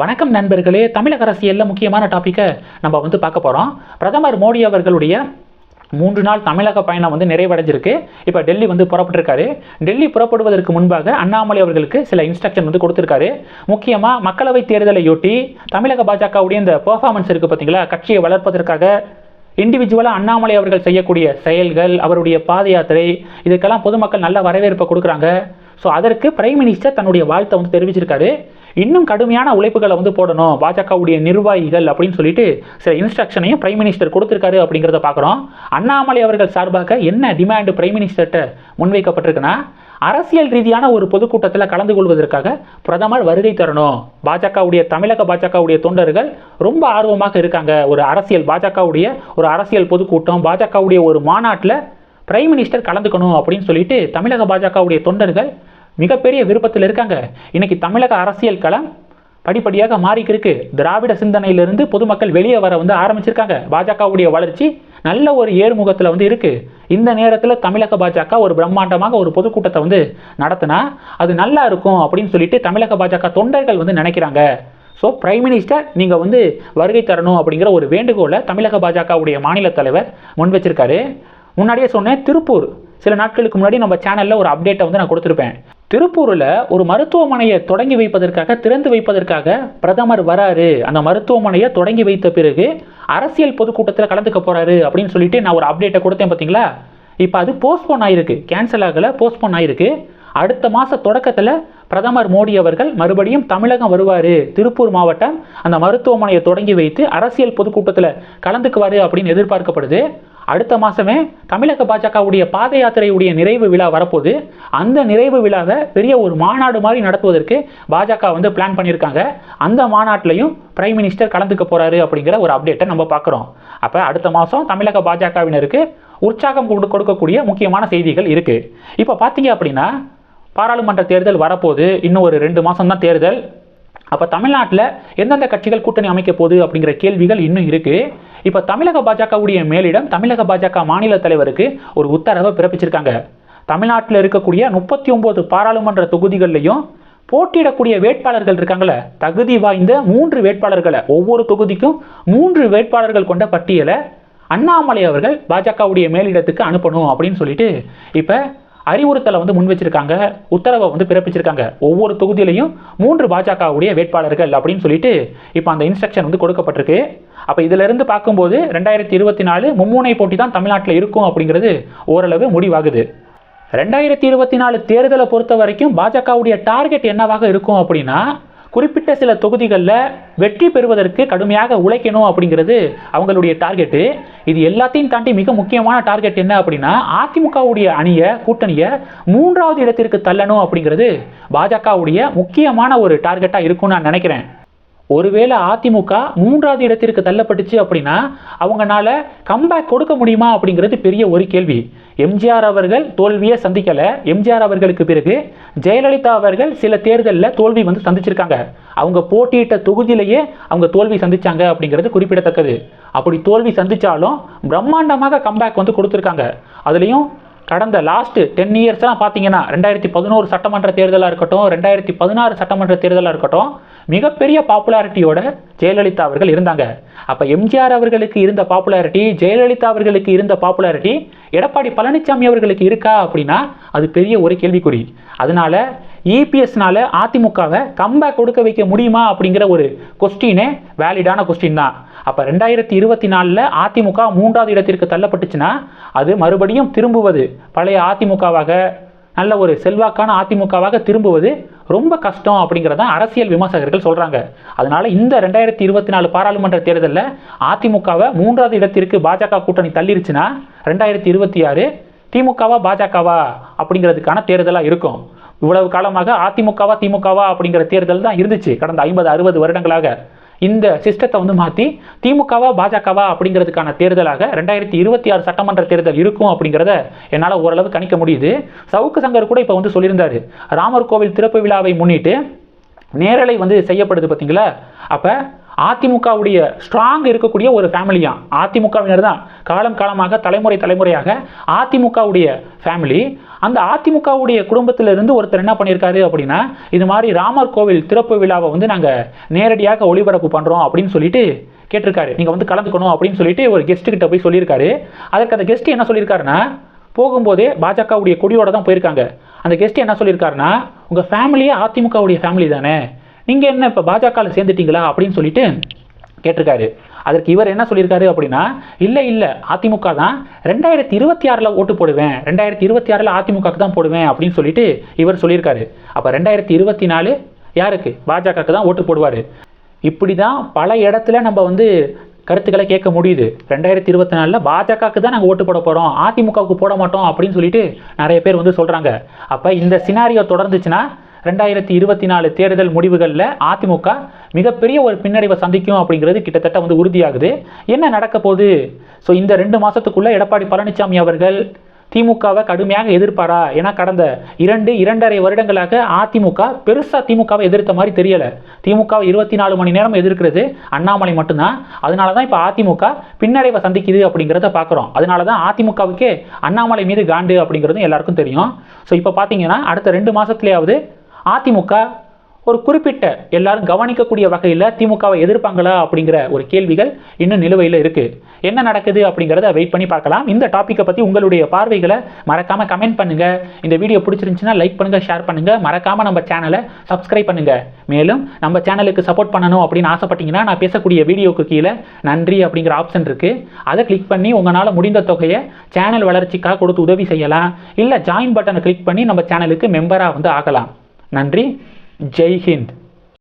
வணக்கம் நண்பர்களே தமிழக அரசியலில் முக்கியமான டாப்பிக்கை நம்ம வந்து பார்க்க போகிறோம் பிரதமர் மோடி அவர்களுடைய மூன்று நாள் தமிழக பயணம் வந்து நிறைவடைஞ்சிருக்கு. இப்போ டெல்லி வந்து புறப்பட்டிருக்காரு. டெல்லி புறப்படுவதற்கு முன்பாக அண்ணாமலை அவர்களுக்கு சில இன்ஸ்ட்ரக்ஷன் வந்து கொடுத்துருக்காரு. முக்கியமாக மக்களவைத் தேர்தலையொட்டி தமிழக பாஜகவுடைய இந்த பெர்ஃபார்மன்ஸ் இருக்குது பார்த்தீங்களா கட்சியை வளர்ப்பதற்காக இண்டிவிஜுவலாக அண்ணாமலை அவர்கள் செய்யக்கூடிய செயல்கள் அவருடைய பாத யாத்திரை இதுக்கெல்லாம் பொதுமக்கள் நல்ல வரவேற்பை கொடுக்குறாங்க. ஸோ அதற்கு பிரைம் மினிஸ்டர் தன்னுடைய வாழ்த்தை வந்து தெரிவிச்சிருக்காரு. இன்னும் கடுமையான உழைப்புகளை வந்து போடணும். பாஜகவுடைய நிர்வாகிகள் அப்படின்னு சொல்லிட்டு சில இன்ஸ்ட்ரக்ஷனையும் பிரைம் மினிஸ்டர் கொடுத்துருக்காரு அப்படிங்கிறத பார்க்குறோம். அண்ணாமலை அவர்கள் சார்பாக என்ன டிமாண்டு பிரைம் மினிஸ்டர்கிட்ட முன்வைக்கப்பட்டிருக்குன்னா அரசியல் ரீதியான ஒரு பொதுக்கூட்டத்தில் கலந்து கொள்வதற்காக பிரதமர் வருகை தரணும். பாஜகவுடைய தமிழக பாஜகவுடைய தொண்டர்கள் ரொம்ப ஆர்வமாக இருக்காங்க. ஒரு அரசியல் பாஜகவுடைய ஒரு அரசியல் பொதுக்கூட்டம் பாஜகவுடைய ஒரு மாநாட்டில் பிரைம் மினிஸ்டர் கலந்துக்கணும் அப்படின்னு சொல்லிட்டு தமிழக பாஜகவுடைய தொண்டர்கள் மிகப்பெரிய விருப்பத்தில் இருக்காங்க. இன்னைக்கு தமிழக அரசியல் களம் படிப்படியாக மாறிக்கிருக்கு திராவிட சிந்தனையிலிருந்து பொதுமக்கள் வெளியே வர வந்து ஆரம்பிச்சிருக்காங்க. பாஜகவுடைய வளர்ச்சி நல்ல ஒரு ஏறுமுகத்தில் வந்து இருக்குது இந்த நேரத்தில் தமிழக பாஜக ஒரு பிரம்மாண்டமாக ஒரு பொதுக்கூட்டத்தை வந்து நடத்தினா அது நல்லா இருக்கும் அப்படின்னு சொல்லிட்டு தமிழக பாஜக தொண்டர்கள் வந்து நினைக்கிறாங்க. ஸோ பிரைம் மினிஸ்டர் நீங்கள் வந்து வருகை தரணும் அப்படிங்கிற ஒரு வேண்டுகோளை தமிழக பாஜகவுடைய மாநில தலைவர் முன் வச்சிருக்காரு முன்னாடியே சொன்னேன் திருப்பூர். சில நாட்களுக்கு முன்னாடி நம்ம சேனலில் ஒரு அப்டேட்டை வந்து நான் கொடுத்துருப்பேன். திருப்பூரில் ஒரு மருத்துவமனையை தொடங்கி வைப்பதற்காக திறந்து வைப்பதற்காக பிரதமர் வராரு. அந்த மருத்துவமனையை தொடங்கி வைத்த பிறகு அரசியல் பொதுக்கூட்டத்தில் கலந்துக்க போகிறாரு அப்படின்னு சொல்லிட்டு நான் ஒரு அப்டேட்டை கொடுத்தேன் பார்த்தீங்களா இப்போ அது போஸ்ட்போன் ஆயிருக்கு. கேன்சல் ஆகலை போஸ்ட்போன் ஆயிருக்கு. அடுத்த மாத தொடக்கத்தில் பிரதமர் மோடி அவர்கள் மறுபடியும் தமிழகம் வருவார். திருப்பூர் மாவட்டம் அந்த மருத்துவமனையை தொடங்கி வைத்து அரசியல் பொதுக்கூட்டத்தில் கலந்துக்குவார் அப்படின்னு எதிர்பார்க்கப்படுது. அடுத்த மாதமே தமிழக பாஜகவுடைய பாத யாத்திரையுடைய நிறைவு விழா வரப்போது அந்த நிறைவு விழாவை பெரிய ஒரு மாநாடு மாதிரி நடத்துவதற்கு பாஜக வந்து பிளான் பண்ணியிருக்காங்க. அந்த மாநாட்டிலையும் பிரைம் மினிஸ்டர் கலந்துக்க போகிறாரு அப்படிங்கிற ஒரு அப்டேட்டை நம்ம பார்க்குறோம். அப்போ அடுத்த மாதம் தமிழக பாஜகவினருக்கு உற்சாகம் கொண்டு கொடுக்கக்கூடிய முக்கியமான செய்திகள் இருக்குது இப்போ பார்த்தீங்க அப்படின்னா பாராளுமன்ற தேர்தல் வரப்போகுது. இன்னும் ஒரு ரெண்டு மாதம் தான் தேர்தல். அப்போ தமிழ்நாட்டில் எந்தெந்த கட்சிகள் கூட்டணி அமைக்க போகுது அப்படிங்கிற கேள்விகள் இன்னும் இருக்குது இப்போ தமிழக பாஜகவுடைய மேலிடம் தமிழக பாஜக மாநில தலைவருக்கு ஒரு உத்தரவை பிறப்பிச்சிருக்காங்க. தமிழ்நாட்டில் இருக்கக்கூடிய முப்பத்தி ஒம்பது பாராளுமன்ற தொகுதிகள்லையும் போட்டியிடக்கூடிய வேட்பாளர்கள் இருக்காங்களே தகுதி வாய்ந்த மூன்று வேட்பாளர்களை ஒவ்வொரு தொகுதிக்கும் மூன்று வேட்பாளர்கள் கொண்ட பட்டியலை அண்ணாமலை அவர்கள் பாஜகவுடைய மேலிடத்துக்கு அனுப்பணும் அப்படின்னு சொல்லிட்டு இப்போ அறிவுறுத்தலை வந்து முன் வச்சிருக்காங்க. உத்தரவை வந்து பிறப்பிச்சிருக்காங்க. ஒவ்வொரு தொகுதியிலையும் மூன்று பாஜகவுடைய வேட்பாளர்கள் அப்படின்னு சொல்லிட்டு இப்போ அந்த இன்ஸ்ட்ரக்ஷன் வந்து கொடுக்கப்பட்டிருக்கு. அப்போ இதிலிருந்து பார்க்கும்போது ரெண்டாயிரத்தி இருபத்தி நாலு மும்முனை போட்டி தான் தமிழ்நாட்டில் இருக்கும் அப்படிங்கிறது ஓரளவு முடிவாகுது. ரெண்டாயிரத்தி இருபத்தி நாலு தேர்தலை பொறுத்த வரைக்கும் பாஜகவுடைய டார்கெட் என்னவாக இருக்கும் அப்படின்னா குறிப்பிட்ட சில தொகுதிகளில் வெற்றி பெறுவதற்கு கடுமையாக உழைக்கணும் அப்படிங்கிறது அவங்களுடைய டார்கெட்டு. இது எல்லாத்தையும் தாண்டி மிக முக்கியமான டார்கெட் என்ன அப்படின்னா அதிமுகவுடைய அணியை கூட்டணியை மூன்றாவது இடத்திற்கு தள்ளணும் அப்படிங்கிறது பாஜகவுடைய முக்கியமான ஒரு டார்கெட்டாக இருக்கும்னு நான் நினைக்கிறேன். ஒருவேளை அதிமுக மூன்றாவது இடத்திற்கு தள்ளப்பட்டுச்சு அப்படின்னா அவங்கனால கம்பேக் கொடுக்க முடியுமா அப்படிங்கிறது பெரிய ஒரு கேள்வி. எம்ஜிஆர் அவர்கள் தோல்வியை சந்திக்கலை. எம்ஜிஆர் அவர்களுக்கு பிறகு ஜெயலலிதா அவர்கள் சில தேர்தலில் தோல்வி வந்து சந்திச்சிருக்காங்க. அவங்க போட்டியிட்ட தொகுதியிலேயே அவங்க தோல்வி சந்திச்சாங்க அப்படிங்கிறது குறிப்பிடத்தக்கது. அப்படி தோல்வி சந்தித்தாலும் பிரம்மாண்டமாக கம்பேக் வந்து கொடுத்துருக்காங்க. அதுலேயும் கடந்த லாஸ்ட் டென் இயர்ஸ்லாம் பார்த்தீங்கன்னா ரெண்டாயிரத்தி பதினோரு சட்டமன்ற தேர்தலாக இருக்கட்டும் ரெண்டாயிரத்தி பதினாறு சட்டமன்ற தேர்தலாக இருக்கட்டும் மிகப்பெரிய பாப்புலாரிட்டியோட ஜெயலலிதா அவர்கள் இருந்தாங்க. அப்போ எம்ஜிஆர் அவர்களுக்கு இருந்த பாப்புலாரிட்டி ஜெயலலிதா அவர்களுக்கு இருந்த பாப்புலாரிட்டி எடப்பாடி பழனிசாமி அவர்களுக்கு இருக்கா அப்படின்னா அது பெரிய ஒரு கேள்விக்குறி. அதனால இபிஎஸ்னால அதிமுகவை கம்பேக் கொடுக்க வைக்க முடியுமா அப்படிங்கிற ஒரு கொஸ்டினே வேலிடான கொஸ்டின் தான். அப்போ ரெண்டாயிரத்தி இருபத்தி நாலில் அதிமுக மூன்றாவது இடத்திற்கு தள்ளப்பட்டுச்சுன்னா அது மறுபடியும் திரும்புவது பழைய அதிமுகவாக நல்ல ஒரு செல்வாக்கான அதிமுகவாக திரும்புவது ரொம்ப கஷ்டம் அப்படிங்கிறத அரசியல் விமர்சகர்கள் சொல்கிறாங்க அதனால் இந்த ரெண்டாயிரத்தி இருபத்தி நாலு பாராளுமன்ற தேர்தலில் அதிமுகவை மூன்றாவது இடத்திற்கு பாஜக கூட்டணி தள்ளிருச்சுன்னா ரெண்டாயிரத்தி இருபத்தி ஆறு திமுகவா பாஜகவா அப்படிங்கிறதுக்கான தேர்தலாக இருக்கும். இவ்வளவு காலமாக அதிமுகவா திமுகவா அப்படிங்கிற தேர்தல் தான் இருந்துச்சு. கடந்த ஐம்பது அறுபது வருடங்களாக. இந்த சிஸ்டத்தை வந்து மாற்றி திமுகவா பாஜகவா அப்படிங்கிறதுக்கான தேர்தலாக ரெண்டாயிரத்தி இருபத்தி ஆறு சட்டமன்ற தேர்தல் இருக்கும் அப்படிங்கிறத என்னால் ஓரளவு கணிக்க முடியுது. சவுக்கு சங்கர் கூட இப்போ வந்து சொல்லியிருந்தார். ராமர் கோவில் திறப்பு விழாவை முன்னிட்டு நேரலை வந்து செய்யப்படுது பார்த்தீங்களா அப்போ அதிமுகவுடைய ஸ்ட்ராங் இருக்கக்கூடிய ஒரு ஃபேமிலியா அதிமுகவினர் தான். காலம் காலமாக தலைமுறை தலைமுறையாக அதிமுகவுடைய ஃபேமிலி அந்த அதிமுகவுடைய குடும்பத்திலிருந்து ஒருத்தர் என்ன பண்ணியிருக்காரு அப்படின்னா இது மாதிரி ராமர் கோவில் திறப்பு விழாவை வந்து நாங்கள் நேரடியாக ஒளிபரப்பு பண்ணுறோம் அப்படின்னு சொல்லிட்டு கேட்டிருக்காரு. நீங்கள் வந்து கலந்துக்கணும் அப்படின்னு சொல்லிட்டு ஒரு கெஸ்ட் கிட்ட போய் சொல்லியிருக்காரு. அதற்கு அந்த கெஸ்ட் என்ன சொல்லியிருக்காருன்னா போகும்போதே பாஜகவுடைய கொடியோட தான் போயிருக்காங்க. அந்த கெஸ்ட் என்ன சொல்லியிருக்காருன்னா உங்கள் ஃபேமிலியே அதிமுகவுடைய ஃபேமிலி தானே. நீங்கள் என்ன இப்போ பாஜகவில் சேர்ந்துட்டீங்களா அப்படின்னு சொல்லிட்டு கேட்டிருக்காரு. அதற்கு இவர் என்ன சொல்லியிருக்காரு அப்படின்னா இல்லை இல்லை அதிமுக தான் ரெண்டாயிரத்தி இருபத்தி ஆறில் ஓட்டு போடுவேன். ரெண்டாயிரத்தி இருபத்தி ஆறில் அதிமுகக்கு தான் போடுவேன் அப்படின்னு சொல்லிட்டு இவர் சொல்லியிருக்காரு. அப்போ ரெண்டாயிரத்தி இருபத்தி நாலு யாருக்கு? பாஜகவுக்கு தான் ஓட்டு போடுவார். இப்படி தான் பல இடத்துல நம்ம வந்து கருத்துக்களை கேட்க முடியுது. ரெண்டாயிரத்தி இருபத்தி நாலில் பாஜகவுக்கு தான் நாங்கள் ஓட்டு போட போகிறோம் அதிமுகவுக்கு போட மாட்டோம் அப்படின்னு சொல்லிட்டு நிறைய பேர் வந்து சொல்கிறாங்க அப்போ இந்த சினாரியோ தொடர்ந்துச்சுன்னா ரெண்டாயிரத்தி இருபத்தி நாலு தேர்தல் முடிவுகளில் அதிமுக மிகப்பெரிய ஒரு பின்னடைவை சந்திக்கும் அப்படிங்கிறது கிட்டத்தட்ட வந்து உறுதியாகுது. என்ன நடக்க போகுது? ஸோ இந்த ரெண்டு மாதத்துக்குள்ளே எடப்பாடி பழனிசாமி அவர்கள் திமுகவை கடுமையாக எதிர்ப்பாரா? ஏன்னா கடந்த இரண்டு இரண்டரை வருடங்களாக அதிமுக பெருசாக திமுகவை எதிர்த்த மாதிரி தெரியலை. திமுகவை இருபத்தி நாலு மணி நேரம் எதிர்க்கிறது அண்ணாமலை மட்டும்தான். அதனால தான் இப்போ அதிமுக பின்னடைவை சந்திக்குது அப்படிங்கிறத பார்க்குறோம் அதனால தான் அதிமுகவுக்கே அண்ணாமலை மீது காண்டு அப்படிங்கிறதும் எல்லாருக்கும் தெரியும். ஸோ இப்போ பார்த்தீங்கன்னா அடுத்த ரெண்டு மாதத்துலேயாவது அதிமுக ஒரு குறிப்பிட்ட எல்லாரும் கவனிக்கக்கூடிய வகையில் திமுகவை எதிர்ப்பாங்களா அப்படிங்கிற ஒரு கேள்விகள் இன்னும் நிலுவையில் இருக்குது என்ன நடக்குது அப்படிங்கிறத வெயிட் பண்ணி பார்க்கலாம். இந்த டாப்பிக்கை பற்றி உங்களுடைய பார்வைகளை மறக்காமல் கமெண்ட் பண்ணுங்கள் இந்த வீடியோ பிடிச்சிருந்துச்சுன்னா லைக் பண்ணுங்கள் ஷேர் பண்ணுங்கள் மறக்காமல் நம்ம சேனலை சப்ஸ்கிரைப் பண்ணுங்கள் மேலும் நம்ம சேனலுக்கு சப்போர்ட் பண்ணணும் அப்படின்னு ஆசைப்பட்டீங்கன்னா நான் பேசக்கூடிய வீடியோக்கு கீழே நன்றி அப்படிங்கிற ஆப்ஷன் இருக்குது அதை கிளிக் பண்ணி உங்களால் முடிந்த தொகையை சேனல் வளர்ச்சிக்காக கொடுத்து உதவி செய்யலாம். இல்லை ஜாயின் பட்டனை கிளிக் பண்ணி நம்ம சேனலுக்கு மெம்பராக வந்து ஆகலாம். நன்றி ஜெய் ஹிந்த்